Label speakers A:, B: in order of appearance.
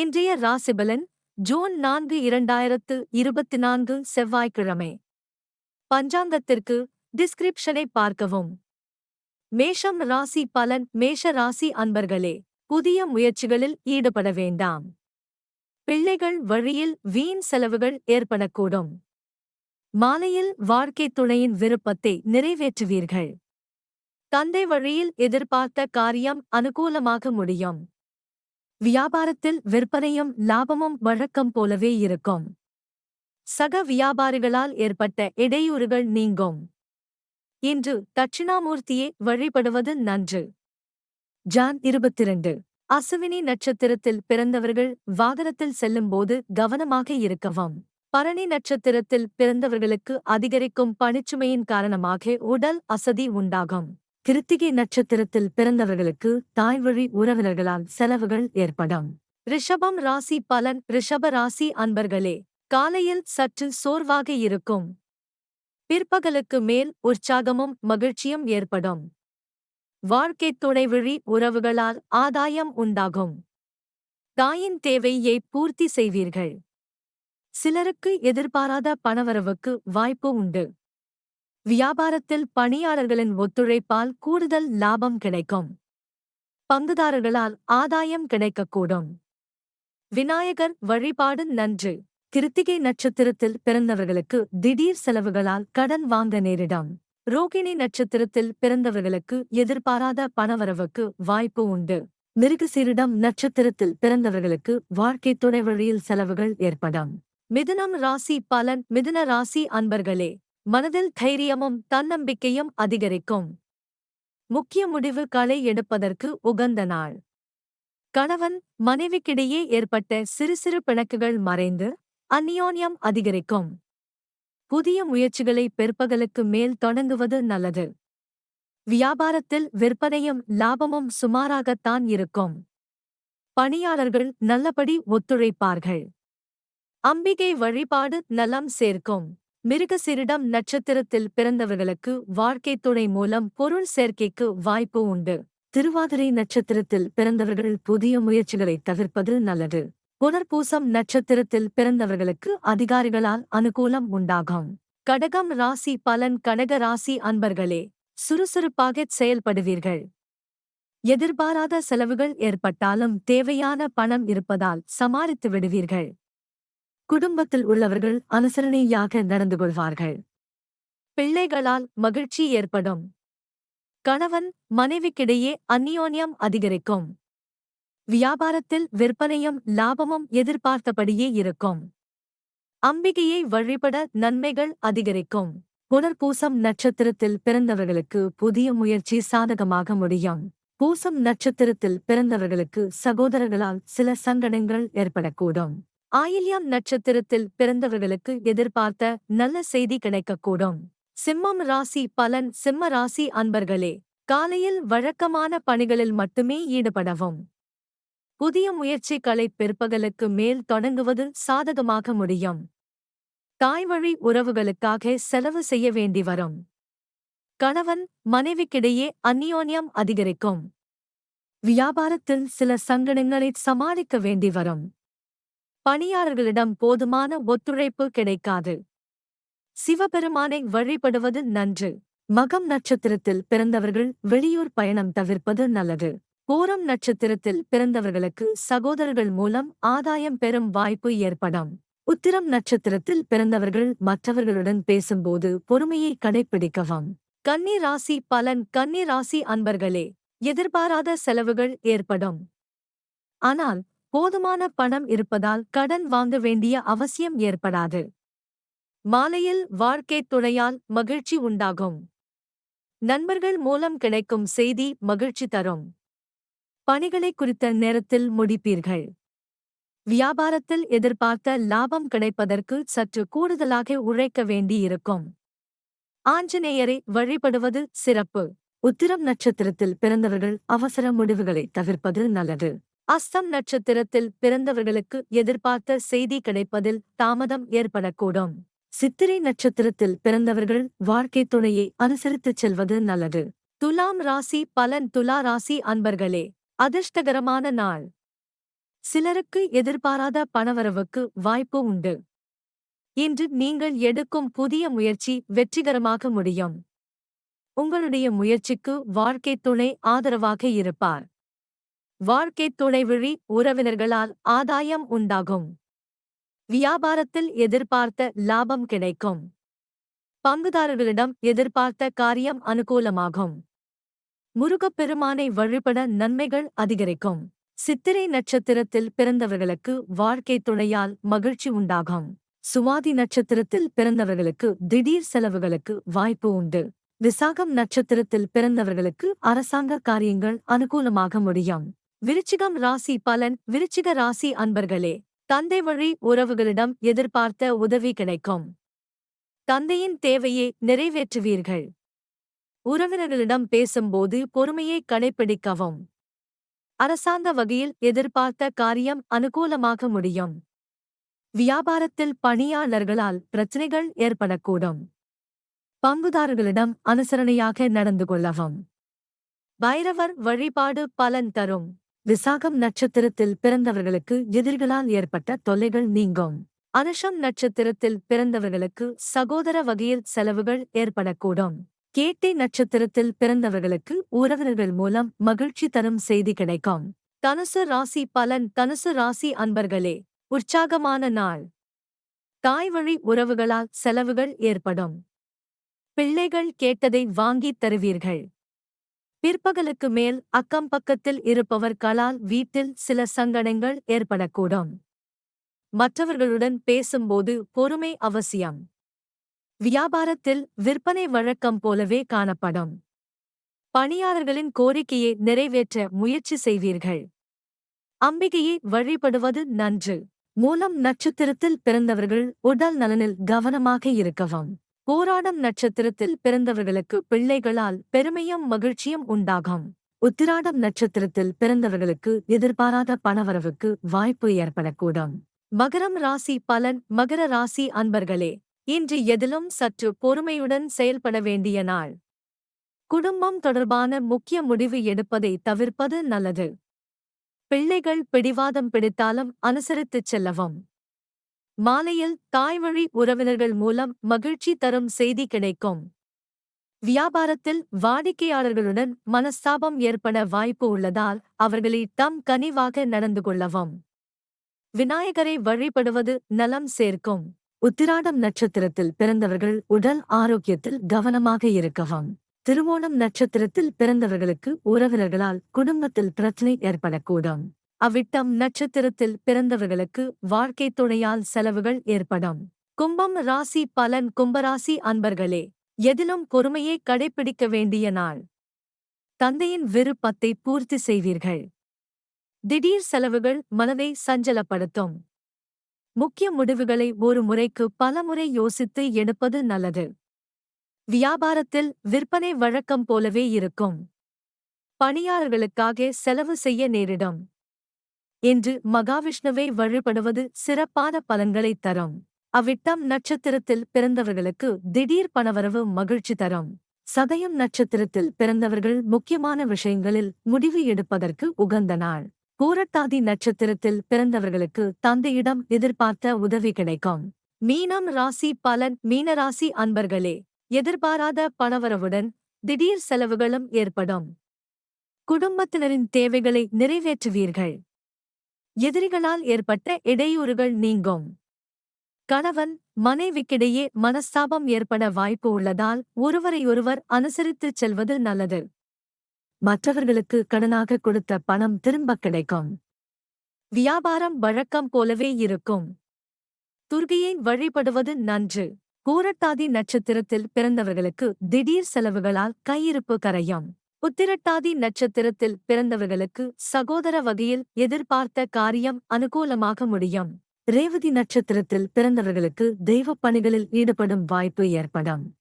A: இன்றைய ராசிபலன் ஜூன் நான்கு இரண்டாயிரத்து இருபத்தி நான்கு செவ்வாய்க்கிழமை. பஞ்சாங்கத்திற்கு டிஸ்கிரிப்ஷனை பார்க்கவும். மேஷம் ராசி பலன் மேஷ ராசி அன்பர்களே புதிய முயற்சிகளில் ஈடுபட வேண்டாம். பிள்ளைகள் வழியில் வீண் செலவுகள் ஏற்படக்கூடும். மாலையில் வாழ்க்கைத் துணையின் விருப்பத்தை நிறைவேற்றுவீர்கள். தந்தை வழியில் எதிர்பார்த்த காரியம் அனுகூலமாக முடியும். வியாபாரத்தில் விற்பனையும் லாபமும் வழக்கம் போலவே இருக்கும். சக வியாபாரிகளால் ஏற்பட்ட இடையூறுகள் நீங்கும். இன்று தட்சிணாமூர்த்தியே வழிபடுவது நன்று. ஜான் இருபத்திரண்டு. அசுவினி நட்சத்திரத்தில் பிறந்தவர்கள் வாகனத்தில் செல்லும்போது கவனமாக இருக்கவும். பரணி நட்சத்திரத்தில் பிறந்தவர்களுக்கு அதிகரிக்கும் பணிச்சுமையின் காரணமாக உடல் அசதி உண்டாகும். கிருத்திகை நட்சத்திரத்தில் பிறந்தவர்களுக்கு தாய்வழி உறவினர்களால் செலவுகள் ஏற்படும். ரிஷபம் ராசி பலன் ரிஷப ராசி அன்பர்களே காலையில் சற்று சோர்வாக இருக்கும். பிற்பகலுக்கு மேல் உற்சாகமும் மகிழ்ச்சியும் ஏற்படும். வாழ்க்கைத் துணைவழி உறவுகளால் ஆதாயம் உண்டாகும். தாயின் தேவையை பூர்த்தி செய்வீர்கள். சிலருக்கு எதிர்பாராத பணவரவுக்கு வாய்ப்பு உண்டு. வியாபாரத்தில் பணியாளர்களின் ஒத்துழைப்பால் கூடுதல் லாபம் கிடைக்கும். பங்குதாரர்களால் ஆதாயம் கிடைக்கக்கூடும். விநாயகர் வழிபாடு நன்று. கிருத்திகை நட்சத்திரத்தில் பிறந்தவர்களுக்கு திடீர் செலவுகளால் கடன் வாங்க நேரிடும். ரோகிணி நட்சத்திரத்தில் பிறந்தவர்களுக்கு எதிர்பாராத பணவரவுக்கு வாய்ப்பு உண்டு. மிருகசீரிடம் நட்சத்திரத்தில் பிறந்தவர்களுக்கு வாழ்க்கை துணை வழியில் செலவுகள் ஏற்படும். மிதுனம் ராசி பலன். மிதுன ராசி அன்பர்களே மனதில் தைரியமும் தன்னம்பிக்கையும் அதிகரிக்கும். முக்கிய முடிவு களை எடுப்பதற்கு உகந்த நாள். கணவன் மனைவிக்கிடையே ஏற்பட்ட சிறு சிறு பிணக்குகள் மறைந்து அந்நியோன்யம் அதிகரிக்கும். புதிய முயற்சிகளை பிற்பகலுக்கு மேல் தொடங்குவது நல்லது. வியாபாரத்தில் விற்பனையும் லாபமும் சுமாராகத்தான் இருக்கும். பணியாளர்கள் நல்லபடி ஒத்துழைப்பார்கள். அம்பிகை வழிபாடு நலம் சேர்க்கும். மிருகசிரிடம் நட்சத்திரத்தில் பிறந்தவர்களுக்கு வாழ்க்கை துணை மூலம் பொருள் சேர்க்கைக்கு வாய்ப்பு உண்டு. திருவாதிரை நட்சத்திரத்தில் பிறந்தவர்கள் புதிய முயற்சிகளை தவிர்ப்பது நல்லது. புனர்பூசம் நட்சத்திரத்தில் பிறந்தவர்களுக்கு அதிகாரிகளால் அனுகூலம் உண்டாகும். கடகம் ராசி பலன் கடக ராசி அன்பர்களே சுறுசுறுப்பாகச் செயல்படுவீர்கள். எதிர்பாராத செலவுகள் ஏற்பட்டாலும் தேவையான பணம் இருப்பதால் சமாளித்து விடுவீர்கள். குடும்பத்தில் உள்ளவர்கள் அனுசரணையாக நடந்து கொள்வார்கள். பிள்ளைகளால் மகிழ்ச்சி ஏற்படும். கணவன் மனைவிக்கிடையே அந்நியோன்யம் அதிகரிக்கும். வியாபாரத்தில் விற்பனையும் லாபமும் எதிர்பார்த்தபடியே இருக்கும். அம்பிகையை வழிபட நன்மைகள் அதிகரிக்கும். புனர்பூசம் நட்சத்திரத்தில் பிறந்தவர்களுக்கு புதிய முயற்சி சாதகமாக முடியும். பூசம் நட்சத்திரத்தில் பிறந்தவர்களுக்கு சகோதரர்களால் சில சங்கடங்கள் ஏற்படக்கூடும். ஆயில்யம் நட்சத்திரத்தில் பிறந்தவர்களுக்கு எதிர்பார்த்த நல்ல செய்தி கிடைக்கக்கூடும். சிம்மம் ராசி பலன் சிம்ம ராசி அன்பர்களே காலையில் வழக்கமான பணிகளில் மட்டுமே ஈடுபடவும். புதிய முயற்சிகளை பிற்பகலுக்கு மேல் தொடங்குவது சாதகமாக முடியும். தாய்வழி உறவுகளுக்காக செலவு செய்ய வேண்டி வரும். கணவன் மனைவிக்கிடையே அந்நியோன்யம் அதிகரிக்கும். வியாபாரத்தில் சில சங்கடங்களை சமாளிக்க வேண்டி வரும். பணியாளர்களிடம் போதுமான ஒத்துழைப்பு கிடைக்காது. சிவபெருமானை வழிபடுவது நன்று. மகம் நட்சத்திரத்தில் பிறந்தவர்கள் வெளியூர் பயணம் தவிர்ப்பது நல்லது. பூரம் நட்சத்திரத்தில் பிறந்தவர்களுக்கு சகோதரர்கள் மூலம் ஆதாயம் பெறும் வாய்ப்பு ஏற்படும். உத்திரம் நட்சத்திரத்தில் பிறந்தவர்கள் மற்றவர்களுடன் பேசும்போது பொறுமையை கடைப்பிடிக்கவும். கன்னி ராசி பலன். கன்னி ராசி அன்பர்களே எதிர்பாராத செலவுகள் ஏற்படும். ஆனால் போதுமான பணம் இருப்பதால் கடன் வாங்க வேண்டிய அவசியம் ஏற்படாது. மாலையில் வாழ்க்கைத் துணையால் மகிழ்ச்சி உண்டாகும். நண்பர்கள் மூலம் கிடைக்கும் செய்தி மகிழ்ச்சி தரும். பணிகளை குறித்த நேரத்தில் முடிப்பீர்கள். வியாபாரத்தில் எதிர்பார்த்த லாபம் கிடைப்பதற்கு சற்று கூடுதலாக உழைக்க வேண்டியிருக்கும். ஆஞ்சநேயரை வழிபடுவது சிறப்பு. உத்திரம் நட்சத்திரத்தில் பிறந்தவர்கள் அவசர முடிவுகளை தவிர்ப்பது நல்லது. அஸ்தம் நட்சத்திரத்தில் பிறந்தவர்களுக்கு எதிர்பார்த்த செய்தி கிடைப்பதில் தாமதம் ஏற்படக்கூடும். சித்திரை நட்சத்திரத்தில் பிறந்தவர்கள் வாழ்க்கை துணையை அனுசரித்துச் செல்வது நல்லது. துலாம் ராசி பலன் துலா ராசி அன்பர்களே அதிர்ஷ்டகரமான நாள். சிலருக்கு எதிர்பாராத பணவரவுக்கு வாய்ப்பு உண்டு. இன்று நீங்கள் எடுக்கும் புதிய முயற்சி வெற்றிகரமாக முடியும். உங்களுடைய முயற்சிக்கு வாழ்க்கை துணை ஆதரவாக இருப்பார். வாழ்க்கை துணைவிழி உறவினர்களால் ஆதாயம் உண்டாகும். வியாபாரத்தில் எதிர்பார்த்த லாபம் கிடைக்கும். பங்குதாரர்களிடம் எதிர்பார்த்த காரியம் அனுகூலமாகும். முருகப்பெருமானை வழிபட நன்மைகள் அதிகரிக்கும். சித்திரை நட்சத்திரத்தில் பிறந்தவர்களுக்கு வாழ்க்கை துணையால் மகிழ்ச்சி உண்டாகும். சுவாதி நட்சத்திரத்தில் பிறந்தவர்களுக்கு திடீர் செலவுகளுக்கு வாய்ப்பு உண்டு. விசாகம் நட்சத்திரத்தில் பிறந்தவர்களுக்கு அரசாங்க காரியங்கள் அனுகூலமாக முடியும். விருச்சிகம் ராசி பலன் விருச்சிக ராசி அன்பர்களே தந்தை வழி உறவுகளிடம் எதிர்பார்த்த உதவி கிடைக்கும். தந்தையின் தேவையை நிறைவேற்றுவீர்கள். உறவினர்களிடம் பேசும்போது பொறுமையை கடைப்பிடிக்கவும். அரசாங்க வகையில் எதிர்பார்த்த காரியம் அனுகூலமாக முடியும். வியாபாரத்தில் பணியாளர்களால் பிரச்சினைகள் ஏற்படக்கூடும். பங்குதாரர்களிடம் அனுசரணையாக நடந்து கொள்ளவும். பைரவர் வழிபாடு பலன் தரும். விசாகம் நட்சத்திரத்தில் பிறந்தவர்களுக்கு எதிரிகளால் ஏற்பட்ட தொல்லைகள் நீங்கும். அனுஷம் நட்சத்திரத்தில் பிறந்தவர்களுக்கு சகோதர வகையில் செலவுகள் ஏற்படக்கூடும். கேட்டை நட்சத்திரத்தில் பிறந்தவர்களுக்கு உறவினர்கள் மூலம் மகிழ்ச்சி தரும் செய்தி கிடைக்கும். தனுசு ராசி பலன் தனுசு ராசி அன்பர்களே உற்சாகமான நாள். தாய் வழி உறவுகளால் செலவுகள் ஏற்படும். பிள்ளைகள் கேட்டதை வாங்கித் தருவீர்கள். பிற்பகலுக்கு மேல் அக்கம் பக்கத்தில் இருப்பவர்களால் வீட்டில் சில சங்கடங்கள் ஏற்படக்கூடும். மற்றவர்களுடன் பேசும்போது பொறுமை அவசியம். வியாபாரத்தில் விற்பனை வழக்கம் போலவே காணப்படும். பணியாளர்களின் கோரிக்கையை நிறைவேற்ற முயற்சி செய்வீர்கள். அம்பிகையை வழிபடுவது நன்று. மூலம் நட்சத்திரத்தில் பிறந்தவர்கள் உடல் நலனில் கவனமாக இருக்கவும். போராடம் நட்சத்திரத்தில் பிறந்தவர்களுக்கு பிள்ளைகளால் பெருமையும் மகிழ்ச்சியும் உண்டாகும். உத்திராடம் நட்சத்திரத்தில் பிறந்தவர்களுக்கு எதிர்பாராத பணவரவுக்கு வாய்ப்பு ஏற்படக்கூடும். மகரம் ராசி பலன் மகர ராசி அன்பர்களே இன்று எதிலும் சற்று பொறுமையுடன் செயல்பட வேண்டிய நாள். குடும்பம் தொடர்பான முக்கிய முடிவு எடுப்பதை தவிர்ப்பது நல்லது. பிள்ளைகள் பிடிவாதம் பிடித்தாலும் அனுசரித்துச் செல்லவும். மாலையில் தாய்வழி உறவினர்கள் மூலம் மகிழ்ச்சி தரும் செய்தி கிடைக்கும். வியாபாரத்தில் வாடிக்கையாளர்களுடன் மனஸ்தாபம் ஏற்பட வாய்ப்பு உள்ளதால் அவர்களை தம் கனிவாக நடந்து கொள்ளவும். விநாயகரை வழிபடுவது நலம் சேர்க்கும். உத்திராடம் நட்சத்திரத்தில் பிறந்தவர்கள் உடல் ஆரோக்கியத்தில் கவனமாக இருக்கவும். திருவோணம் நட்சத்திரத்தில் பிறந்தவர்களுக்கு உறவினர்களால் குடும்பத்தில் பிரச்சனை ஏற்படக்கூடும். அவ்விட்டம் நட்சத்திரத்தில் பிறந்தவர்களுக்கு வாழ்க்கை துணையால் செலவுகள் ஏற்படும். கும்பம் ராசி பலன் கும்பராசி அன்பர்களே எதிலும் பொறுமையை கடைபிடிக்க வேண்டிய நாள். தந்தையின் விருப்பத்தை பூர்த்தி செய்வீர்கள். திடீர் செலவுகள் மனதை சஞ்சலப்படுத்தும். முக்கிய முடிவுகளை ஒரு முறைக்கு பலமுறை யோசித்து எடுப்பது நல்லது. வியாபாரத்தில் விற்பனை வழக்கம் போலவே இருக்கும். பணியாளர்களுக்காக செலவு செய்ய நேரிடும். என்று மகாவிஷ்ணுவை வழிபடுவது சிறப்பான பலன்களை தரும். அவ்விட்டம் நட்சத்திரத்தில் பிறந்தவர்களுக்கு திடீர் பணவரவு மகிழ்ச்சி தரும். சதயம் நட்சத்திரத்தில் பிறந்தவர்கள் முக்கியமான விஷயங்களில் முடிவு எடுப்பதற்கு உகந்த நாள். பூரட்டாதி நட்சத்திரத்தில் பிறந்தவர்களுக்கு தந்தையிடம் எதிர்பார்த்த உதவி கிடைக்கும். மீனம் ராசி பலன் மீனராசி அன்பர்களே எதிர்பாராத பணவரவுடன் திடீர் செலவுகளும் ஏற்படும். குடும்பத்தினரின் தேவைகளை நிறைவேற்றுவீர்கள். எதிரிகளால் ஏற்பட்ட இடையூறுகள் நீங்கும். கணவன் மனைவிக்கிடையே மனஸ்தாபம் ஏற்பட வாய்ப்பு உள்ளதால் ஒருவரையொருவர் அனுசரித்துச் செல்வது நல்லது. மற்றவர்களுக்கு கடனாக கொடுத்த பணம் திரும்பக் கிடைக்கும். வியாபாரம் வழக்கம் போலவே இருக்கும். துர்கையை வழிபடுவது நன்று. கூரட்டாதி நட்சத்திரத்தில் பிறந்தவர்களுக்கு திடீர் செலவுகளால் கையிருப்பு கரையும். உத்திரட்டாதி நட்சத்திரத்தில் பிறந்தவர்களுக்கு சகோதர வகையில் எதிர்பார்த்த காரியம் அனுகூலமாக முடியும். ரேவதி நட்சத்திரத்தில் பிறந்தவர்களுக்கு தெய்வப் பணிகளில் ஈடுபடும் வாய்ப்பு ஏற்படும்.